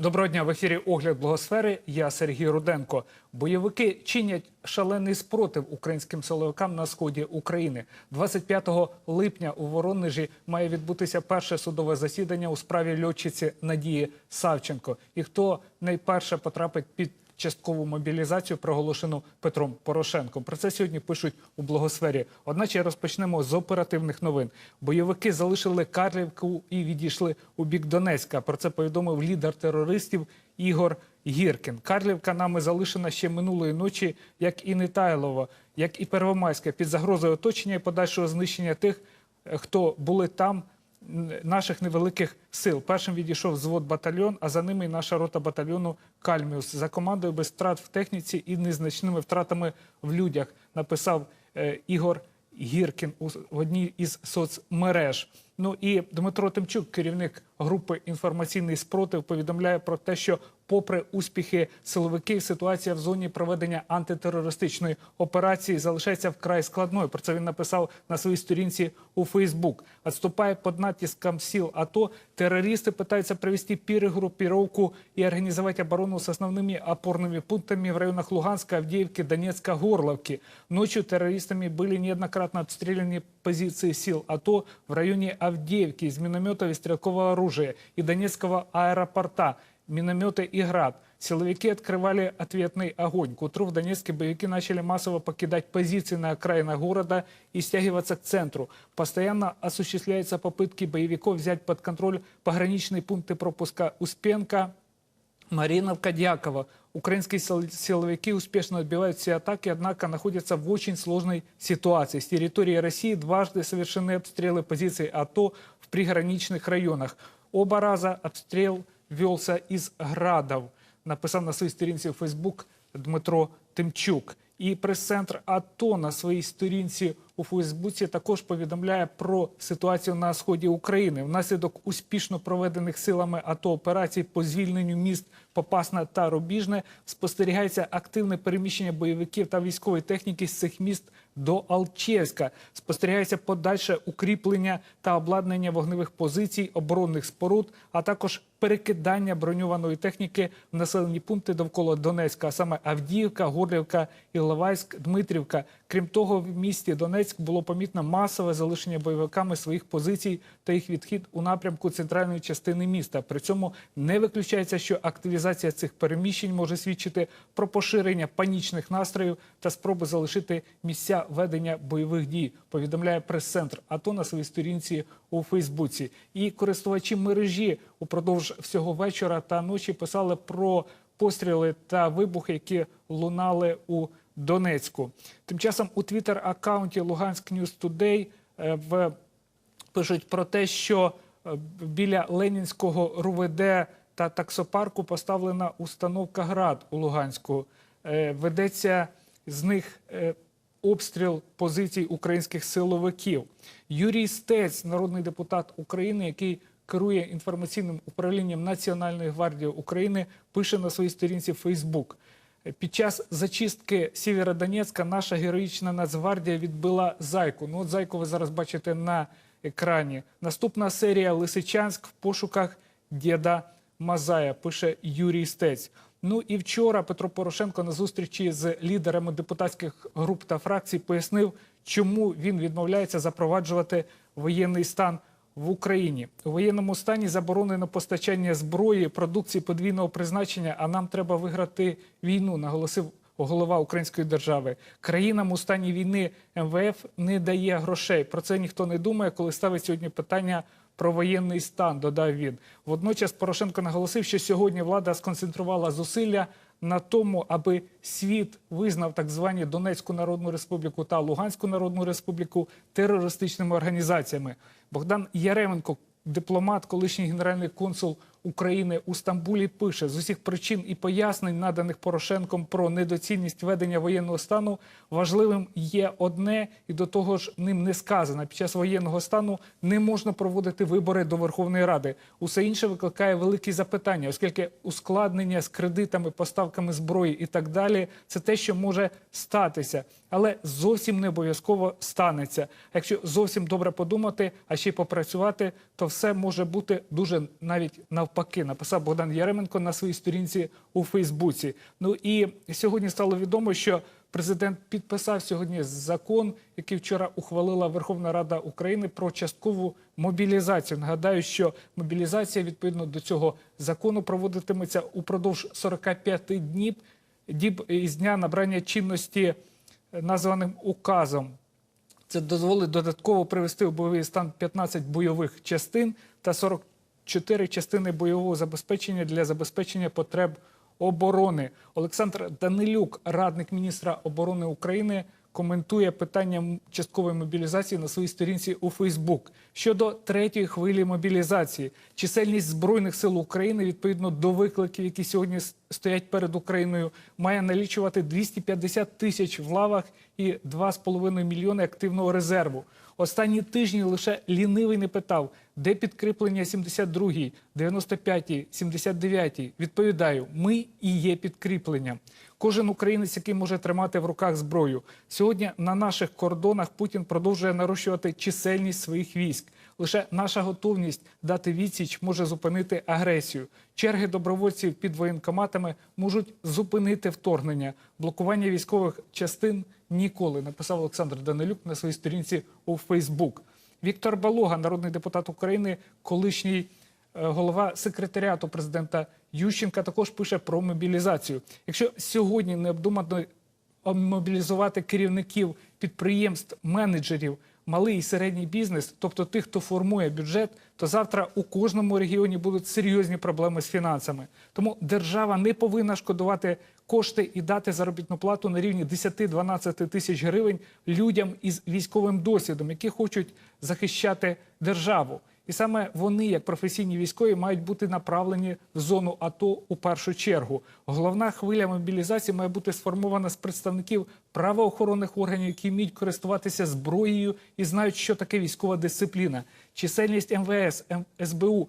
Доброго дня в ефірі Огляд Благосфери. Я Сергій Руденко. Бойовики чинять шалений спротив українським силовикам на сході України. 25 липня у Воронежі має відбутися перше судове засідання у справі льотчиці Надії Савченко. І хто найперше потрапить під часткову мобілізацію, проголошену Петром Порошенком. Про це сьогодні пишуть у благосфері. Одначе розпочнемо з оперативних новин. Бойовики залишили Карлівку і відійшли у бік Донецька. Про це повідомив лідер терористів Ігор Гіркін. Карлівка нами залишена ще минулої ночі, як і Нетайлово, як і Первомайська, під загрозою оточення і подальшого знищення тих, е, хто були там наших невеликих сил. Першим відійшов взвод батальйон, а за ними і наша рота батальйону Кальміус за командою без втрат в техніці і незначними втратами в людях. Написав е, Ігор Гіркін у одній із соцмереж. Ну і Дмитро Тимчук, керівник групи інформаційний спротив, повідомляє про те, що, попри успіхи силовиків, ситуація в зоні проведення антитерористичної операції залишається вкрай складною. Про це він написав на своїй сторінці у Фейсбук. Отступая під натиском сил АТО, терористы пытаются провести перегруппировку и организовать оборону с основными опорными пунктами в районах Луганска, Авдеевки, Донецка, Горловки. Ночью террористами были неоднократно обстреляны позиции сил АТО в районе Авдеевки из минометов и стрелкового оружия и Донецкого аэропорта, Минометы и град. Силовики открывали ответный огонь. К утру в Донецке боевики начали массово покидать позиции на окраинах города и стягиваться к центру. Постоянно осуществляются попытки боевиков взять под контроль пограничные пункты пропуска Успенка, Мариновка, Дьякова. Украинские сил- силовики успешно отбивают все атаки, однако находятся в очень сложной ситуации. С территории России дважды совершены обстрелы позиций АТО в приграничных районах. Оба раза обстрел велся из градов, написав на своїй сторінці у Фейсбук Дмитро Тимчук. І прес-центр АТО на своїй сторінці у Фейсбуці також повідомляє про ситуацію на сході України. Внаслідок успішно проведених силами АТО операцій по звільненню міст Попасна та Рубіжне спостерігається активне переміщення бойовиків та військової техніки з цих міст до Алчевська. Спостерігається подальше укріплення та обладнання вогневих позицій, оборонних споруд, а також перекидання броньованої техніки в населені пункти довкола Донецька, а саме Авдіївка, Горлівка, Іловайськ, Дмитрівка. Крім того, в місті Донецьк було помітно масове залишення бойовиками своїх позицій та їх відхід у напрямку центральної частини міста. При цьому не виключається, що активізація цих переміщень може свідчити про поширення панічних настроїв та спроби залишити місця ведення бойових дій. Повідомляє прес-центр АТО на своїй сторінці у Фейсбуці. І користувачі мережі упродовж всього вечора та ночі писали про постріли та вибухи, які лунали у Донецьку. Тим часом у твіттер-аккаунті Луганськ News Today е, в пишуть про те, що е, біля Ленінського РУВД та таксопарку поставлена установка ГРАД у Луганську. Е, Ведеться з них обстріл позицій українських силовиків. Юрій Стець, народний депутат України, який керує інформаційним управлінням Національної гвардії України, пише на своїй сторінці Фейсбук. Під час зачистки Сєвєродонецька наша героїчна Нацгвардія відбила зайку. Ну, от зайку ви зараз бачите на екрані. Наступна серія Лисичанськ в пошуках діда Мазая, пише Юрій Стець. Ну і вчора Петро Порошенко на зустрічі з лідерами депутатських груп та фракцій пояснив, чому він відмовляється запроваджувати воєнний стан в Україні. У воєнному стані заборонено постачання зброї, продукції подвійного призначення, а нам треба виграти війну, наголосив голова української держави. Країнам у стані війни МВФ не дає грошей. Про це ніхто не думає, коли ставить сьогодні питання про воєнний стан, додав він. Водночас Порошенко наголосив, що сьогодні влада сконцентрувала зусилля на тому, аби світ визнав так звані Донецьку Народну Республіку та Луганську Народну Республіку терористичними організаціями. Богдан Яременко, дипломат, колишній генеральний консул України у Стамбулі, пише з усіх причин і пояснень, наданих Порошенком про недоцільність ведення воєнного стану, важливим є одне, і до того ж ним не сказано. Під час воєнного стану не можна проводити вибори до Верховної Ради. Усе інше викликає великі запитання, оскільки ускладнення з кредитами, поставками зброї і так далі це те, що може статися, але зовсім не обов'язково станеться. Якщо зовсім добре подумати, а ще й попрацювати, то все може бути дуже навіть навпаки. Навпаки, написав Богдан Яременко на своїй сторінці у Фейсбуці. Ну і сьогодні стало відомо, що президент підписав сьогодні закон, який вчора ухвалила Верховна Рада України про часткову мобілізацію. Нагадаю, що мобілізація відповідно до цього закону проводитиметься упродовж 45 днів діб із дня набрання чинності е, названим указом. Це дозволить додатково привести у бойовий стан 15 бойових частин та 44 частини бойового забезпечення для забезпечення потреб оборони. Олександр Данилюк, радник міністра оборони України, коментує питання часткової мобілізації на своїй сторінці у Фейсбук. Щодо третьої хвилі мобілізації, чисельність збройних сил України відповідно до викликів, які сьогодні стоять перед Україною, має налічувати 250 тисяч в лавах і 2,5 мільйони активного резерву. Останні тижні лише лінивий не питав, де підкріплення 72-й, 95-й, 79-й. Відповідаю, ми і є підкріплення. Кожен українець, який може тримати в руках зброю. Сьогодні на наших кордонах Путін продовжує нарощувати чисельність своїх військ. Лише наша готовність дати відсіч може зупинити агресію. Черги добровольців під воєнкоматами можуть зупинити вторгнення. Блокування військових частин ніколи, написав Олександр Данилюк на своїй сторінці у Фейсбук. Віктор Балога, народний депутат України, колишній е, голова секретаріату президента Ющенка, також пише про мобілізацію. Якщо сьогодні необдумано мобілізувати керівників підприємств, менеджерів, малий і середній бізнес, тобто тих, хто формує бюджет, то завтра у кожному регіоні будуть серйозні проблеми з фінансами. Тому держава не повинна шкодувати кошти і дати заробітну плату на рівні 10-12 тисяч гривень людям із військовим досвідом, які хочуть захищати державу. І саме вони, як професійні військові, мають бути направлені в зону АТО у першу чергу. Головна хвиля мобілізації має бути сформована з представників правоохоронних органів, які вміють користуватися зброєю і знають, що таке військова дисципліна. Чисельність МВС, СБУ,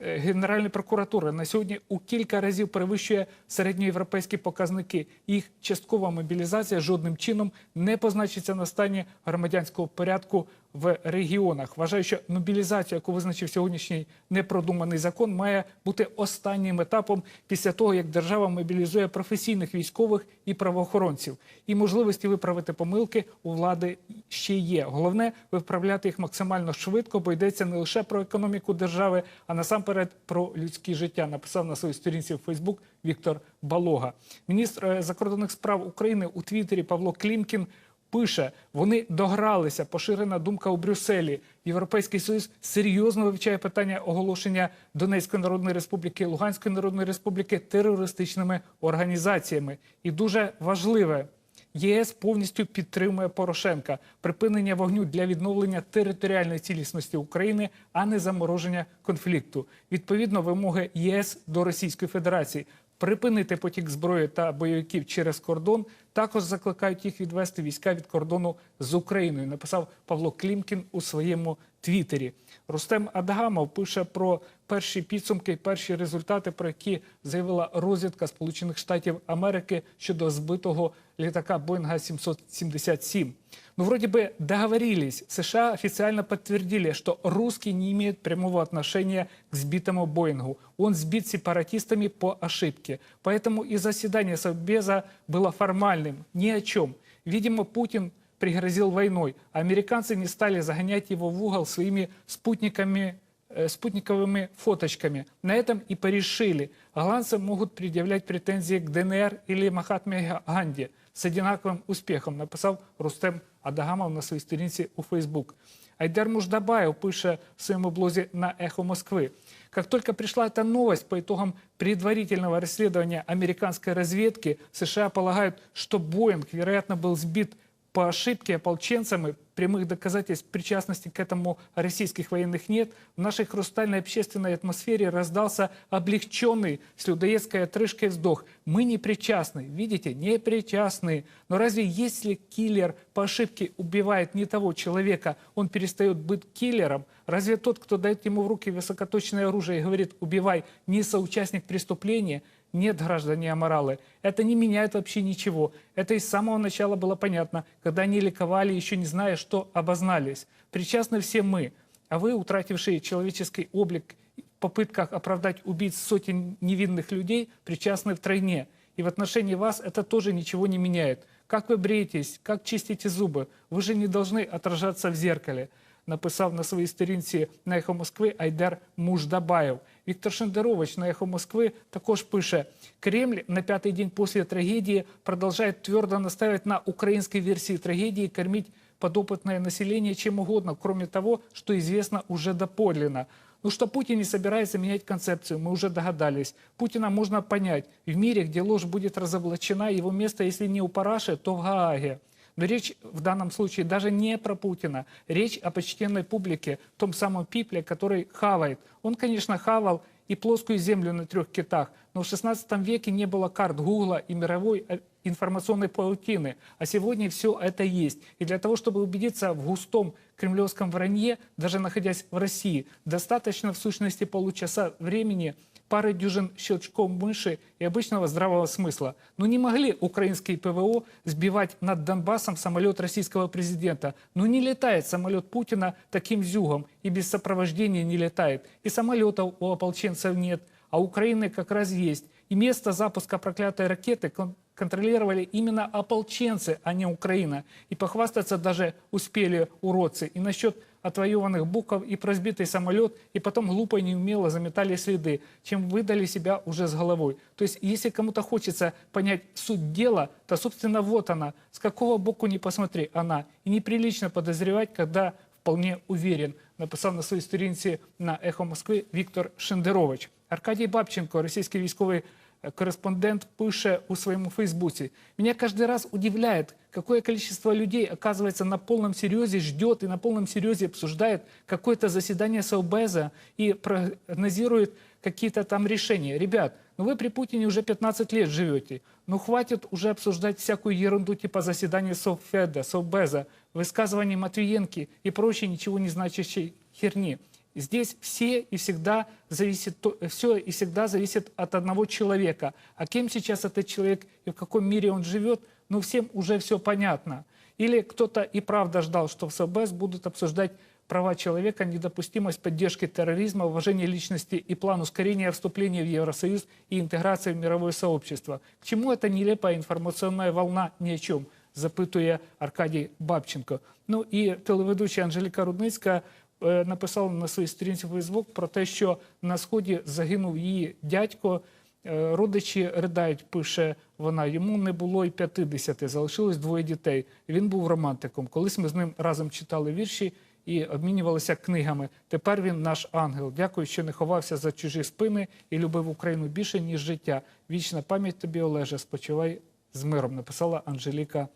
е, Генеральної прокуратури на сьогодні у кілька разів перевищує середньоєвропейські показники. Їх часткова мобілізація жодним чином не позначиться на стані громадянського порядку в регіонах. Вважаю, що мобілізація, яку визначив сьогоднішній непродуманий закон, має бути останнім етапом після того, як держава мобілізує професійних військових і правоохоронців. І можливості виправити помилки у влади ще є. Головне виправляти їх максимально швидко, бо йдеться не лише про економіку держави, а насамперед про людське життя. Написав на своїй сторінці в Фейсбук Віктор Балога. Міністр е, закордонних справ України у Твіттері Павло Клімкін пише: вони догралися. Поширена думка у Брюсселі. Європейський союз серйозно вивчає питання оголошення Донецької Народної Республіки, Луганської Народної Республіки терористичними організаціями. І дуже важливе. ЄС повністю підтримує Порошенка припинення вогню для відновлення територіальної цілісності України, а не замороження конфлікту. Відповідно, вимоги ЄС до Російської Федерації припинити потік зброї та бойовиків через кордон. Також закликають їх відвести війська від кордону з Україною. Написав Павло Клімкін у своєму твіттері. Рустем Адгамов пише про перші підсумки, перші результати, про які заявила розвідка Сполучених Штатів Америки щодо збитого літака Боїнга 777. Ну, вроде бы договорились. США официально подтвердили, что русские не имеют прямого отношения к сбитому Боингу. Он сбит сепаратистами по ошибке. Поэтому и заседание Совбеза было формальным, ни о чем. Видимо, Путин пригрозил войной. Американцы не стали загонять его в угол своими спутниками э, спутниковыми фоточками. На этом и порешили. Голландцы могут предъявлять претензии к ДНР или Махатме Ганди с одинаковым успехом, написав Рустем Адагамов на своїй сторінці у Фейсбук. Айдар Муждабаев пише в своем блоге на «Эхо Москвы». Как только пришла эта новость по итогам предварительного расследования американской разведки, США полагают, что Боинг, вероятно, был сбит по ошибке ополченцами, прямых доказательств причастности к этому российских военных нет, в нашей хрустальной общественной атмосфере раздался облегченный с людоедской отрыжкой вздох. Мы не причастны. Видите, не причастны. Но разве если киллер по ошибке убивает не того человека, он перестает быть киллером? Разве тот, кто дает ему в руки высокоточное оружие и говорит «убивай», не соучастник преступления? Нет, граждане аморалы, это не меняет вообще ничего. Это и с самого начала было понятно, когда они ликовали, еще не зная, что обознались. Причастны все мы, а вы, утратившие человеческий облик в попытках оправдать убийц сотен невинных людей причастны втройне. И в отношении вас это тоже ничего не меняет. Как вы бреетесь, как чистите зубы, вы же не должны отражаться в зеркале Написав на своїй сторінці на «Ехо Москви» Айдар Муждабаєв. Віктор Шендерович на «Ехо Москви» також пише, Кремль на пятый день после трагедии продолжает твердо настаивать на украинской версии трагедии, кормить подопытное население чем угодно, кроме того, что известно уже доподлинно. Ну что Путин не собирается менять концепцию, мы уже догадались. Путина можно понять. В мире, где ложь будет разоблачена, его место, если не у Параши, то в Гааге. Но речь в данном случае даже не про Путина. Речь о почтенной публике, том самом Пипле, который хавает. Он, конечно, хавал и плоскую землю на трех китах, но в 16 веке не было карт Гугла и мировой э, информационной паутины. А сегодня все это есть. И для того, чтобы убедиться в густом кремлевском вранье, даже находясь в России, достаточно в сущности получаса времени, пары дюжин щелчков мыши и обычного здравого смысла. Но не могли украинские ПВО сбивать над Донбассом самолет российского президента. Но не летает самолет Путина таким зюгом и без сопровождения не летает. И самолетов у ополченцев нет, а Украины как раз есть. И место запуска проклятой ракеты кон- контролировали именно ополченцы, а не Украина. И похвастаться даже успели уродцы. И насчет отвоеванных букв и про сбитый самолет, и потом глупо и неумело заметали следы, чем выдали себя уже с головой. То есть, если кому-то хочется понять суть дела, то, собственно, вот она. С какого боку не посмотри, она. И неприлично подозревать, когда вполне уверен, написав на своїй сторінці на Ехо Москви Віктор Шендерович. Аркадій Бабченко, російський військовий э, корреспондент, пише у своем Фейсбуке. Меня каждый раз удивляет, какое количество людей, оказывается, на полном серьезе ждет и на полном серьезе обсуждает какое-то заседание Совбеза и прогнозирует какие-то там решения. Ребят, ну вы при Путине уже 15 лет живете. Ну хватит уже обсуждать всякую ерунду типа заседания Совфеда, Совбеза, высказываний Матвиенки и прочей ничего не значащей херни. Здесь все и всегда зависит, все и всегда зависит от одного человека. А кем сейчас этот человек и в каком мире он живет, ну всем уже все понятно. Или кто-то и правда ждал, что в СБС будут обсуждать права человека, недопустимость поддержки терроризма, уважение личности и план ускорения вступления в Евросоюз и интеграции в мировое сообщество. К чему эта нелепая информационная волна ни о чем? запитує Аркадій Бабченко. Ну і телеведуча Анжеліка Рудницька е, написала на своїй сторінці Фейсбук про те, що на сході загинув її дядько. Е, Родичі ридають, пише вона. Йому не було й 50, залишилось двоє дітей. Він був романтиком. Колись ми з ним разом читали вірші і обмінювалися книгами. Тепер він наш ангел. Дякую, що не ховався за чужі спини і любив Україну більше, ніж життя. Вічна пам'ять тобі, Олеже, спочивай з миром, написала Анжеліка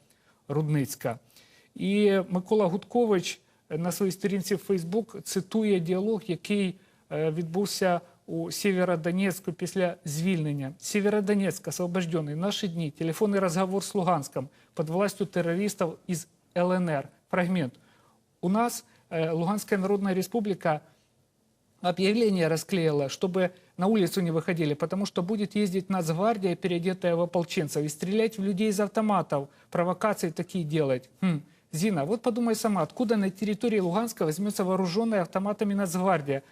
Рудницька. І Микола Гудкович на своїй сторінці в Фейсбук цитує діалог, який е, відбувся у Сєвєродонецьку після звільнення. Сєвєродонецьк освобожденный. Наши дни. Телефонный разговор с Луганском под властью террористов из ЛНР. Фрагмент. У нас э, Луганская Народная Республика объявление расклеила, чтобы на улицу не выходили, потому что будет ездить нацгвардия, переодетая в ополченцев, и стрелять в людей из автоматов, провокации такие делать. Хм. Зина, вот подумай сама, откуда на территории Луганска возьмется вооруженная автоматами нацгвардия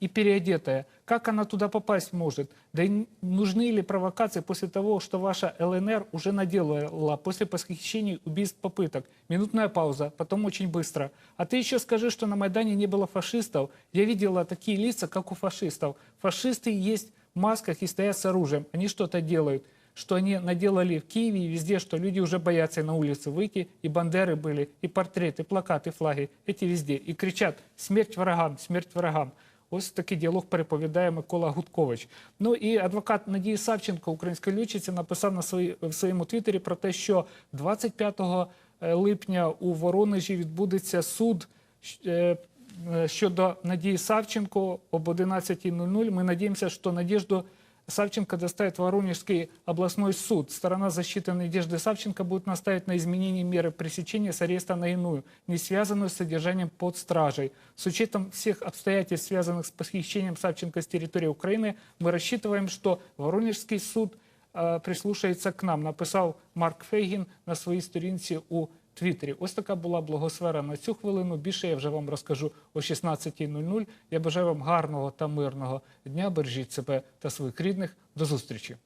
и переодетая? Как она туда попасть может? Да и нужны ли провокации после того, что ваша ЛНР уже наделала после похищений, убийств, попыток? Минутная пауза, потом очень быстро. А ты еще скажи, что на Майдане не было фашистов. Я видела такие лица, как у фашистов. Фашисты есть в масках и стоят с оружием. Они что-то делают. Что они наделали в Киеве и везде, что люди уже боятся на улицу выйти. И бандеры были, и портреты, и плакаты, флаги. Эти везде. И кричат «Смерть врагам! Смерть врагам!» Ось такий діалог переповідає Микола Гудкович. Ну і адвокат Надії Савченко, української льотчиці, написав на свої, в своєму твіттері про те, що 25 липня у Воронежі відбудеться суд е, е, щодо Надії Савченко об 11.00. Ми надіємося, що Надежду Савченко доставит в Воронежский областной суд. Сторона защиты Надежды Савченко будет настаивать на изменении меры пресечения с ареста на иную, не связанную с содержанием под стражей. С учетом всех обстоятельств, связанных с похищением Савченко с территории Украины, мы рассчитываем, что Воронежский суд э, прислушается к нам, написал Марк Фейгін на своїй сторінці у Твіттері. Ось така була благосфера на цю хвилину. Більше я вже вам розкажу о 16.00. Я бажаю вам гарного та мирного дня. Бережіть себе та своїх рідних. До зустрічі.